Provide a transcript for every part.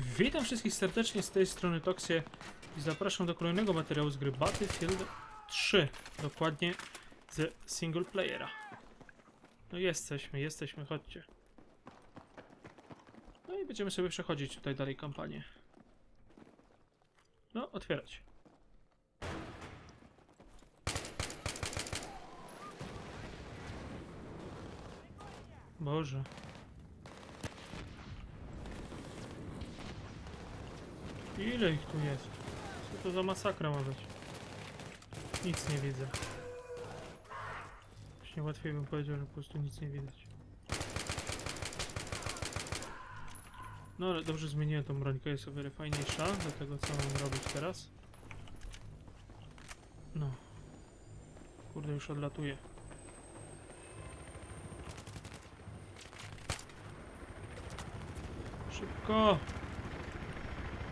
Witam wszystkich serdecznie z tej strony Toxie i zapraszam do kolejnego materiału z gry Battlefield 3, dokładnie z single playera. No jesteśmy, jesteśmy, chodźcie. No i będziemy sobie przechodzić tutaj dalej kampanię. No, otwierać. Boże. Ile ich tu jest? Co to za masakra ma być? Nic nie widzę. Właśnie łatwiej bym powiedział, że po prostu nic nie widać. No ale dobrze zmieniłem tą brońkę, jest o wiele fajniejsza do tego co mam robić teraz. No. Kurde, już odlatuje. Szybko!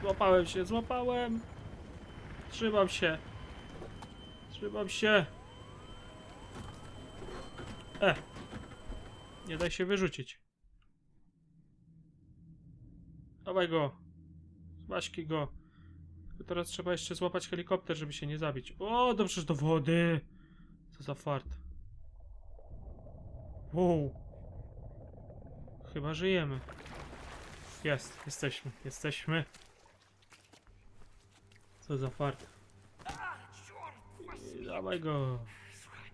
Złapałem się, złapałem! Trzymam się! Trzymam się! E! Nie daj się wyrzucić. Dawaj go! Złaśki go! Teraz trzeba jeszcze złapać helikopter, żeby się nie zabić. O, dobrze, że do wody! Co za fart. Wow! Chyba żyjemy. Jest, jesteśmy, jesteśmy. Co za fart. I Dawaj go. Słuchaj,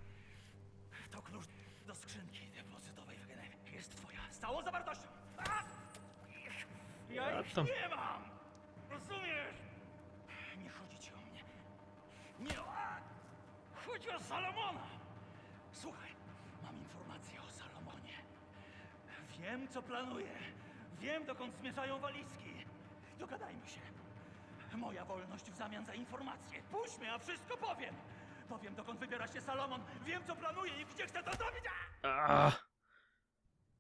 to klucz do skrzynki depozytowej w Genewie. Jest twoja. Całą zawartością. A! Ja ich tam. nie mam. Rozumiesz? Nie chodzi ci o mnie. Nie o... a! Chodzi o Salomona. Słuchaj, mam informację o Salomonie. Wiem, co planuje. Wiem, dokąd zmierzają walizki. Dogadajmy się. Moja wolność w zamian za informację. Puść mnie, a wszystko powiem. Powiem, dokąd wybiera się Salomon. Wiem, co planuje i gdzie chce to zrobić.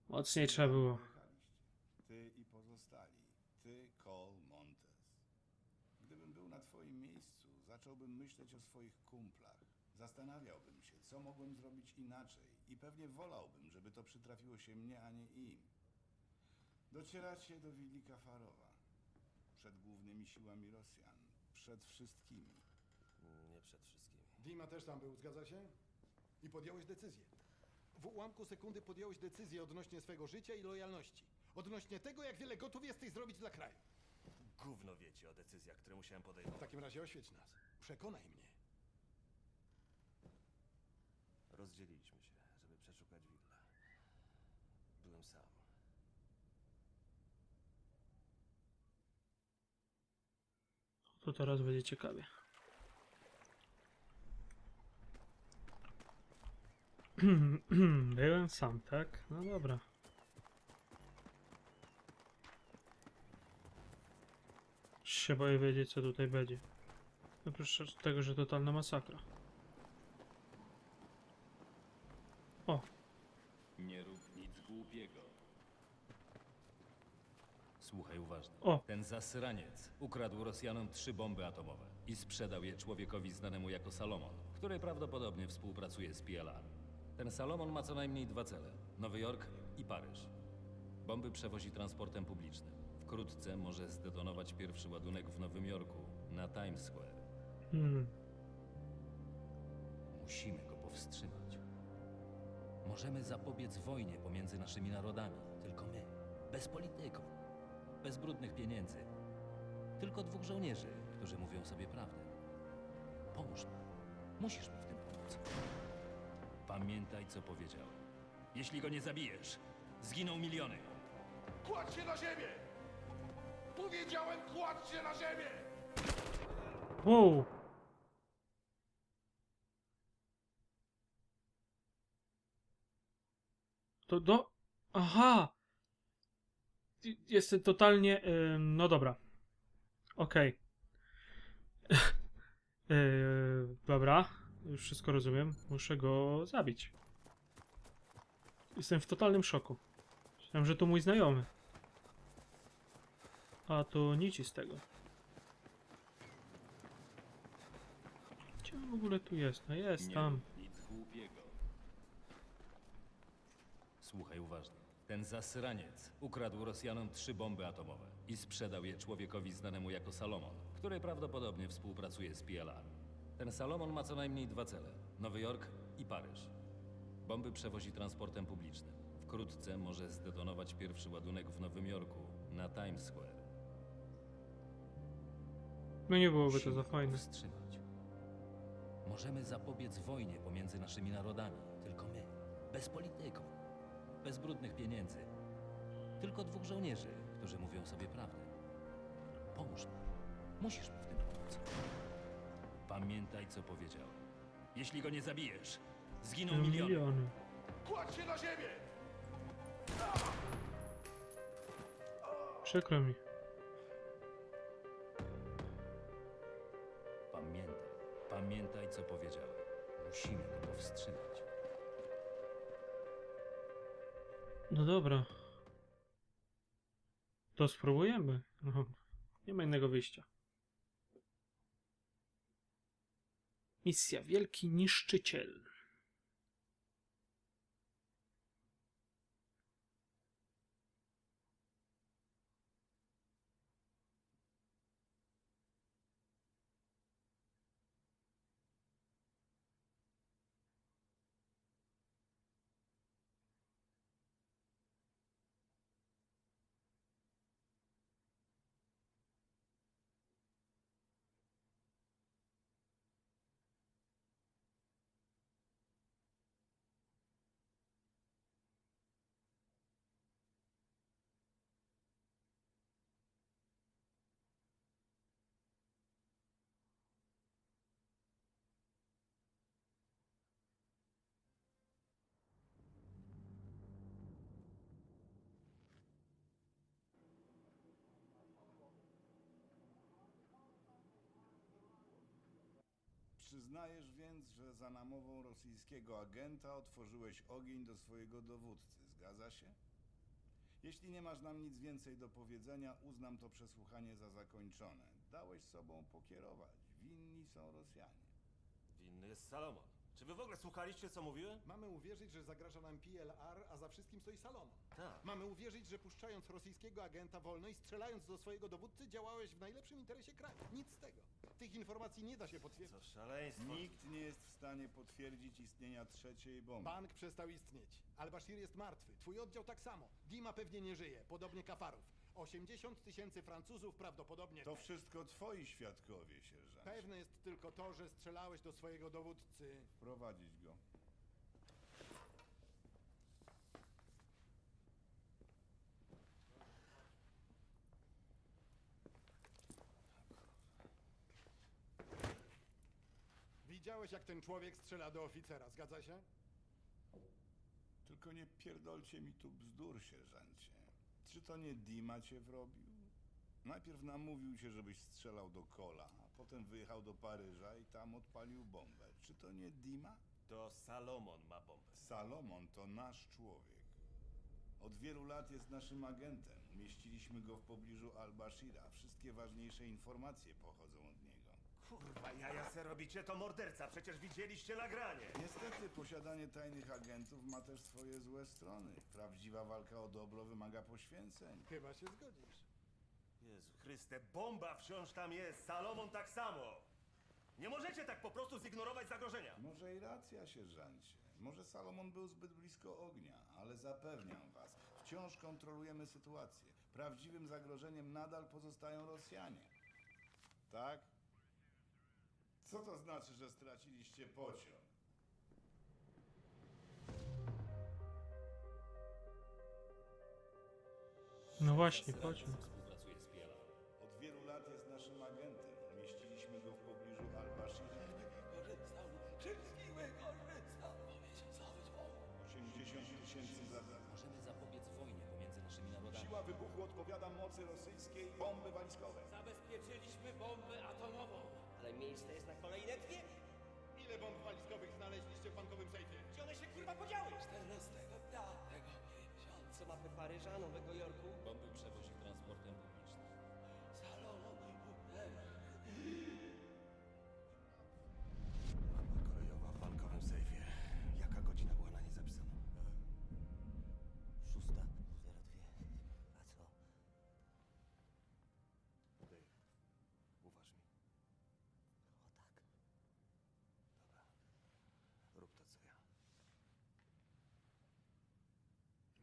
Mocniej trzeba było. Ty i pozostali. Ty, Cole, Montes. Gdybym był na twoim miejscu, zacząłbym myśleć o swoich kumplach. Zastanawiałbym się, co mogłem zrobić inaczej i pewnie wolałbym, żeby to przytrafiło się mnie, a nie im. Docieracie do willi Kafarowa. Przed głównymi siłami Rosjan. Przed wszystkimi. Nie przed wszystkimi. Dima też tam był, zgadza się? I podjąłeś decyzję. W ułamku sekundy podjąłeś decyzję odnośnie swego życia i lojalności. Odnośnie tego, jak wiele gotów jesteś zrobić dla kraju. Gówno wiecie o decyzjach, które musiałem W podejmować. takim razie oświeć nas. Przekonaj mnie. Rozdzieliliśmy się, żeby przeszukać willę. Byłem sam. To teraz będzie ciekawie. Byłem sam, tak? No dobra. Się boję wiedzieć, co tutaj będzie. Oprócz tego, że totalna masakra. O, Nie rób nic głupiego. Słuchaj uważnie. o, Ten zasraniec ukradł Rosjanom trzy bomby atomowe i sprzedał je człowiekowi znanemu jako Salomon, który prawdopodobnie współpracuje z PLR. Ten Salomon ma co najmniej dwa cele: Nowy Jork i Paryż. Bomby przewozi transportem publicznym. Wkrótce może zdetonować pierwszy ładunek w Nowym Jorku, na Times Square. hmm. Musimy go powstrzymać. Możemy zapobiec wojnie pomiędzy naszymi narodami. Tylko my. Bez polityków. Bez brudnych pieniędzy. Tylko dwóch żołnierzy, którzy mówią sobie prawdę. Pomóż nam. Musisz mi w tym pomóc. Pamiętaj, co powiedział. Jeśli go nie zabijesz, zginą miliony. Kładź się na ziemię! Powiedziałem, kładź się na ziemię! Wow! To do... Aha! Y- Jestem totalnie... ym, no dobra. Okej. Yy, dobra. Już wszystko rozumiem. Muszę go zabić. Jestem w totalnym szoku. Myślałem, że to mój znajomy. A to nic z tego. Gdzie on w ogóle tu jest? No jest Nie tam. nic głupiego. Słuchaj uważnie. Ten zasraniec ukradł Rosjanom trzy bomby atomowe i sprzedał je człowiekowi znanemu jako Salomon, który prawdopodobnie współpracuje z PLR. Ten Salomon ma co najmniej dwa cele: Nowy Jork i Paryż. Bomby przewozi transportem publicznym. Wkrótce może zdetonować pierwszy ładunek w Nowym Jorku, na Times Square. No nie byłoby to za fajne. powstrzymać. Możemy zapobiec wojnie pomiędzy naszymi narodami, tylko my. Bez polityków, bez brudnych pieniędzy. Tylko dwóch żołnierzy, którzy mówią sobie prawdę. Pomóż mi. Musisz mi w tym pomóc. Pamiętaj, co powiedziałem. Jeśli go nie zabijesz, zginą No, miliony. miliony. Kładź się na ziemię! Przykro mi. Pamiętaj, pamiętaj, co powiedziałem. Musimy go powstrzymać. No dobra. To spróbujemy. No, nie ma innego wyjścia. Misja Wielki Niszczyciel. Przyznajesz więc, że za namową rosyjskiego agenta otworzyłeś ogień do swojego dowódcy, zgadza się? Jeśli nie masz nam nic więcej do powiedzenia, uznam to przesłuchanie za zakończone. Dałeś sobą pokierować. Winni są Rosjanie. Winny jest Salomon. Czy wy w ogóle słuchaliście, co mówiłem? Mamy uwierzyć, że zagraża nam PLR, a za wszystkim stoi Salomon. Tak. Mamy uwierzyć, że puszczając rosyjskiego agenta wolno i strzelając do swojego dowódcy działałeś w najlepszym interesie kraju. Nic z tego. Tych informacji nie da się potwierdzić. Co szaleństwo. Nikt nie jest w stanie potwierdzić istnienia trzeciej bomby. Bank przestał istnieć. Al-Bashir jest martwy. Twój oddział tak samo. Dima pewnie nie żyje, podobnie Kafarów. 80 tysięcy Francuzów prawdopodobnie To wszystko twoi świadkowie, sierżancie. Pewne jest tylko to, że strzelałeś do swojego dowódcy. Prowadzić go. Widziałeś, jak ten człowiek strzela do oficera, zgadza się? Tylko nie pierdolcie mi tu bzdur, sierżancie. Czy to nie Dima cię wrobił? Najpierw namówił cię, żebyś strzelał do Kola, a potem wyjechał do Paryża i tam odpalił bombę. Czy to nie Dima? To Salomon ma bombę. Salomon to nasz człowiek. Od wielu lat jest naszym agentem. Umieściliśmy go w pobliżu Al-Bashira. Wszystkie ważniejsze informacje pochodzą od niego. Kurwa, jaja se robicie, to morderca. Przecież widzieliście nagranie. Niestety posiadanie tajnych agentów ma też swoje złe strony. Prawdziwa walka o dobro wymaga poświęceń. Chyba się zgodzisz. Jezu Chryste, bomba wciąż tam jest. Salomon tak samo. Nie możecie tak po prostu zignorować zagrożenia. Może i racja, sierżancie. Może Salomon był zbyt blisko ognia, ale zapewniam was, wciąż kontrolujemy sytuację. Prawdziwym zagrożeniem nadal pozostają Rosjanie. Tak? Co to znaczy, że straciliście pociąg? No właśnie, pociąg. Współpracuje z PLR. Od wielu lat jest naszym agentem. Umieściliśmy go w pobliżu Al-Bashira. 80 tysięcy zadań. Możemy zapobiec wojnie pomiędzy naszymi narodami. Siła wybuchu odpowiada mocy rosyjskiej bomby walizkowej. Zabezpieczyliśmy bombę atomową, ale miejsce jest na kolejne dwie. Ile bomb walizkowych znaleźliście w bankowym sejfie? Gdzie one się kurwa podziały? 14 dnia tego miesiąca mapy Paryża, Nowego Jorku,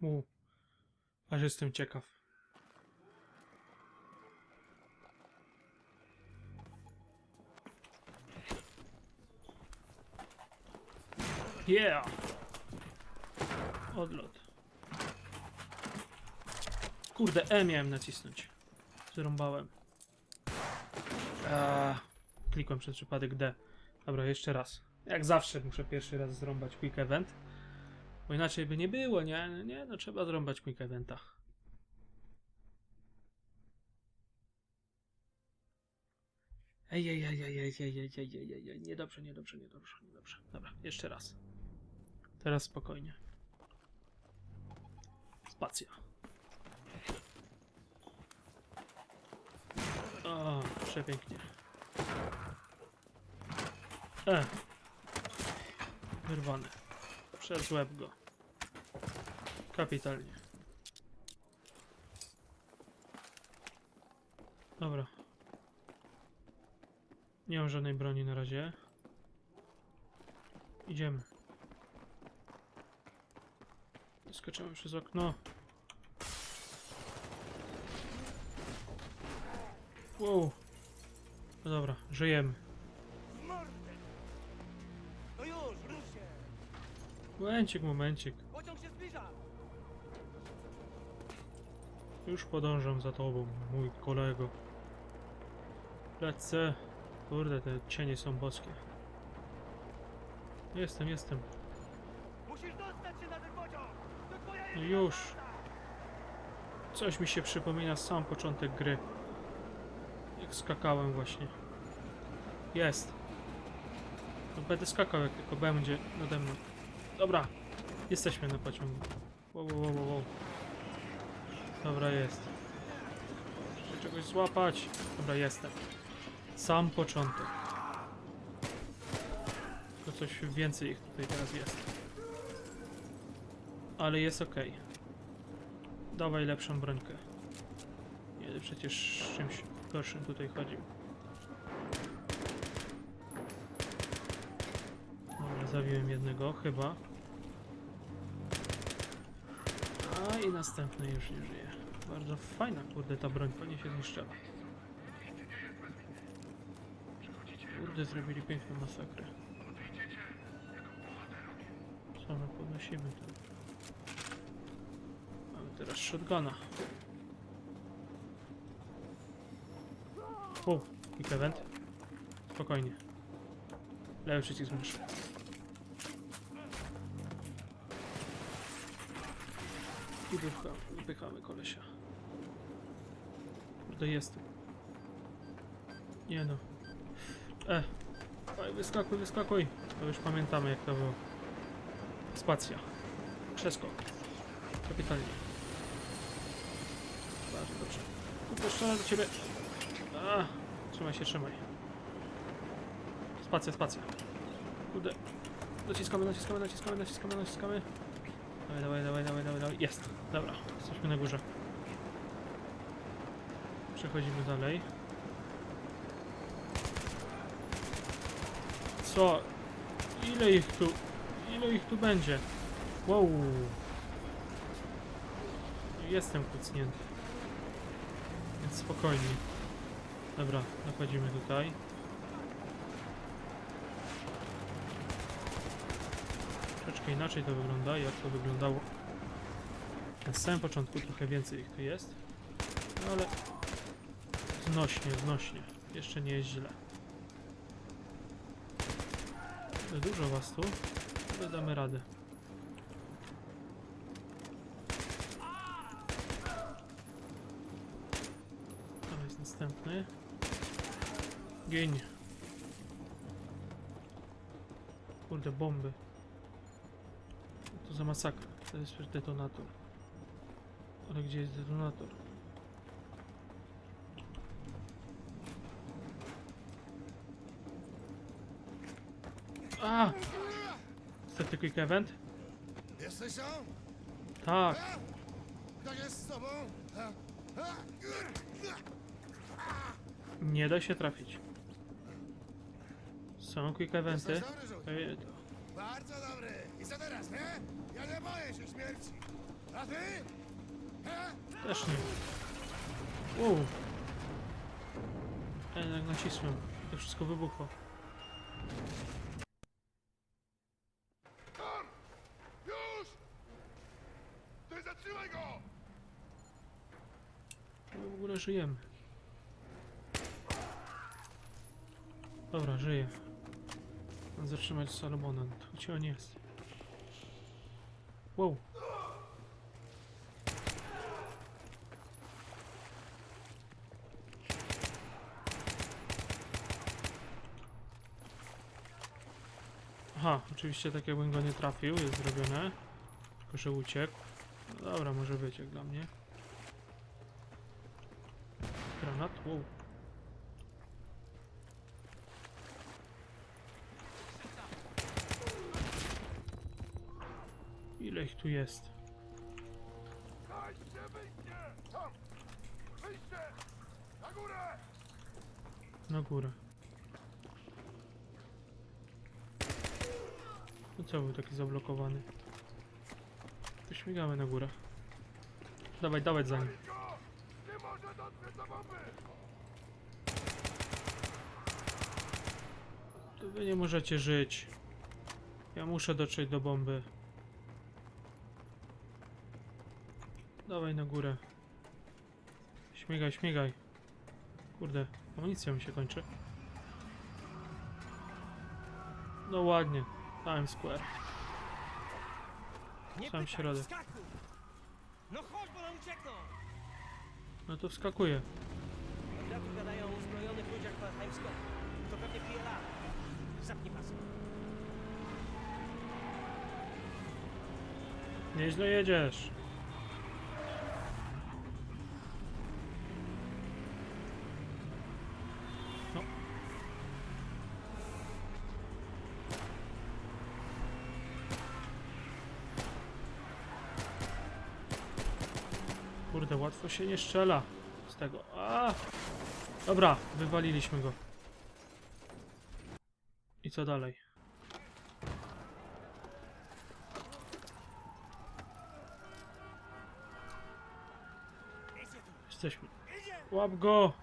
U. Aż jestem ciekaw. Yeah! Odlot. Kurde, E miałem nacisnąć. Zrąbałem. Eee, klikłem przez przypadek D. Dobra, jeszcze raz. Jak zawsze muszę pierwszy raz zrąbać quick event. Bo inaczej by nie było, nie? Nie, no trzeba zrąbać quick eventa. Ej, ej, ej, ej, ej, ej, ej, ej, ej, ej, ej, niedobrze, niedobrze, niedobrze, niedobrze. Dobra, jeszcze raz. Teraz spokojnie. Spacja. O, przepięknie. E. Wyrwany. Przez łeb go. Kapitalnie. Dobra. Nie mam żadnej broni na razie. Idziemy. Skoczymy przez okno. Wow. No dobra, żyjemy. Momencik, momencik. Pociąg się zbliża! Już podążam za tobą, mój kolego. Lecę. Kurde, te cienie są boskie. Jestem, jestem. Musisz dostać się na ten pociąg! To twoja już. Coś mi się przypomina sam początek gry. Jak skakałem właśnie. Jest. No będę skakał jak tylko będzie nade mną. Dobra. Jesteśmy na pociągu. Wow, wow, wow, wow. Dobra, jest. Muszę czegoś złapać. Dobra, jestem. Sam początek. Tylko coś więcej ich tutaj teraz jest. Ale jest ok. Dawaj lepszą brońkę. Nie, przecież czymś gorszym tutaj chodził. Dobra, zabiłem jednego, chyba. A i następny już nie żyje. Bardzo fajna, kurde, ta broń, pewnie się zniszczyła. Kurde, zrobili piękną masakrę. Co my podnosimy tu? Mamy teraz shotguna. O, quick event. Spokojnie. Lewy przycisk myszy. I wypchamy, wypychamy kolesia. Kurde, jest. Nie no. E. Oj, wyskakuj, wyskakuj. To już pamiętamy jak to było. Spacja. Przeskok. Kapitalnie. Bardzo dobrze. Strzelę do ciebie. A, trzymaj się, trzymaj. Spacja, spacja. Kurde. Naciskamy, naciskamy, naciskamy, naciskamy, naciskamy. Dawaj, dawaj, dawaj, dawaj, dawaj, dawaj. Jest. Dobra, jesteśmy na górze. Przechodzimy dalej. Co? Ile ich tu? Ile ich tu będzie? Wow. Jestem kucnięty. Więc spokojnie. Dobra, nachodzimy tutaj. Troszeczkę inaczej to wygląda, jak to wyglądało na samym początku. Trochę więcej ich tu jest. No ale znośnie, znośnie. Jeszcze nie jest źle. Dużo was tu, ale damy radę. To jest następny. Gień. Kurde, bomby. Za masakra? To jest przecież detonator. Ale gdzie jest detonator? A! Niestety quick event? Jesteś tam? Tak. Tak jest z tobą? Nie da się trafić. Są quick eventy. Bardzo dobry. I co teraz, nie? Ja nie boję się śmierci. A? Ty? He? Też nie. Wow. Ja jednak nacisłem. To wszystko wybuchło. Thor! Już! Ty zatrzymaj go! My w ogóle żyjemy. Dobra, żyję. Zatrzymać Salomona. Gdzie on jest? Wow. Aha, oczywiście tak jakbym go nie trafił, jest zrobione. Tylko, że uciekł. No dobra, może jak dla mnie. Granat? Wow. Ile ich tu jest? Na górę! No co był taki zablokowany? To śmigamy na górę. Dawaj, dawaj za nim. Wy nie możecie żyć. Ja muszę dotrzeć do bomby. Dawaj na górę. Śmigaj, śmigaj. Kurde, amunicja mi się kończy. No ładnie. Times Square. Sam środek. No chodź, bo nam uciekną! No to razu gadają o uzbrojonych ludziach. To pewnie PLA. Zapnij pasy. Nieźle jedziesz. Łatwo się nie strzela z tego. A! Dobra, wywaliliśmy go. I co dalej? Jesteśmy. Łap go!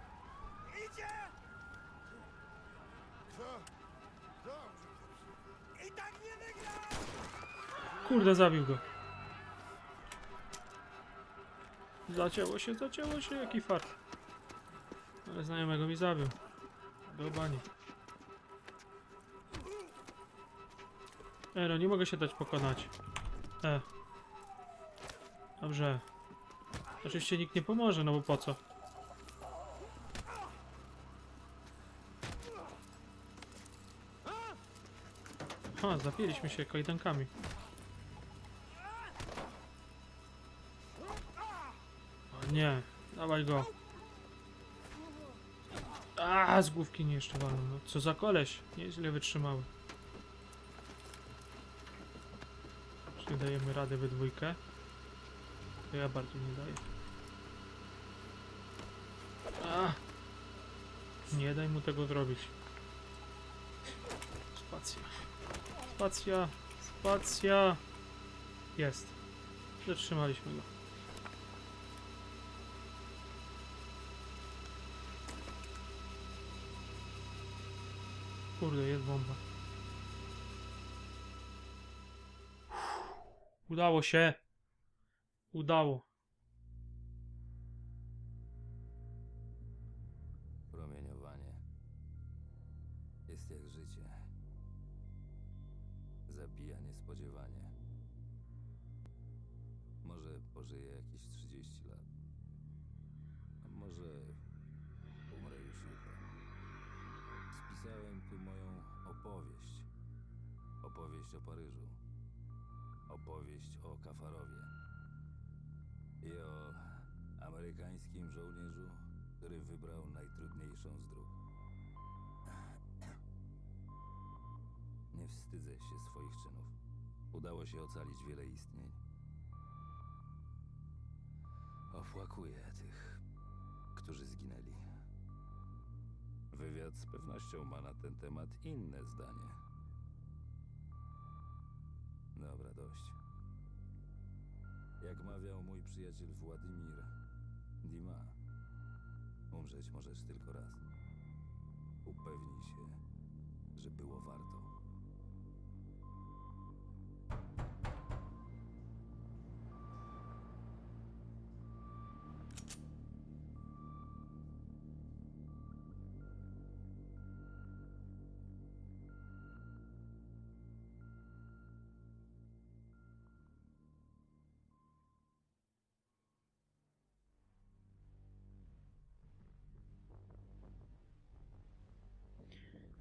Kurde, zabił go. Zacięło się, zacięło się, jaki fart. Ale znajomego mi zabił. Do bani. E, no nie mogę się dać pokonać. E. Dobrze. Oczywiście nikt nie pomoże, no bo po co? Ha, zapięliśmy się kajdankami. Nie, dawaj go. A, z główki nie jeszcze walą. No, co za koleś. Nieźle wytrzymały. Czy dajemy radę we dwójkę? To ja bardziej nie daję. A! Nie daj mu tego zrobić. Spacja. Spacja. Spacja. Jest. Zatrzymaliśmy go. Kurde, jest bomba. Udało się. Udało. Opowieść. Opowieść o Paryżu. Opowieść o Kafarowie. I o amerykańskim żołnierzu, który wybrał najtrudniejszą z dróg. Nie wstydzę się swoich czynów. Udało się ocalić wiele istnień. Opłakuję tych, którzy zginęli. Wywiad z pewnością ma na ten temat inne zdanie. Dobra, dość. Jak mawiał mój przyjaciel Władimir Dima, umrzeć możesz tylko raz. Upewnij się, że było warto.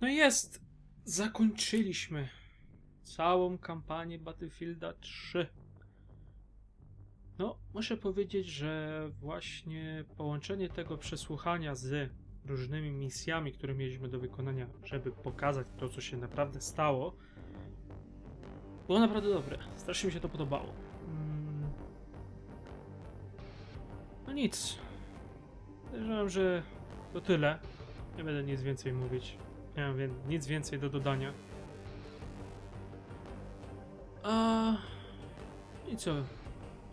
No jest! Zakończyliśmy całą kampanię Battlefielda 3. No, muszę powiedzieć, że właśnie połączenie tego przesłuchania z różnymi misjami, które mieliśmy do wykonania, żeby pokazać to, co się naprawdę stało, było naprawdę dobre. Strasznie mi się to podobało. Mm. No nic. Podejrzewam, że to tyle. Nie będę nic więcej mówić. Nie wie- nic więcej do dodania. A i co?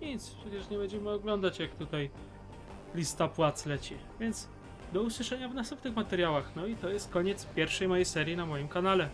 Nic, przecież nie będziemy oglądać jak tutaj lista płac leci. Więc do usłyszenia w następnych materiałach. No i to jest koniec pierwszej mojej serii na moim kanale.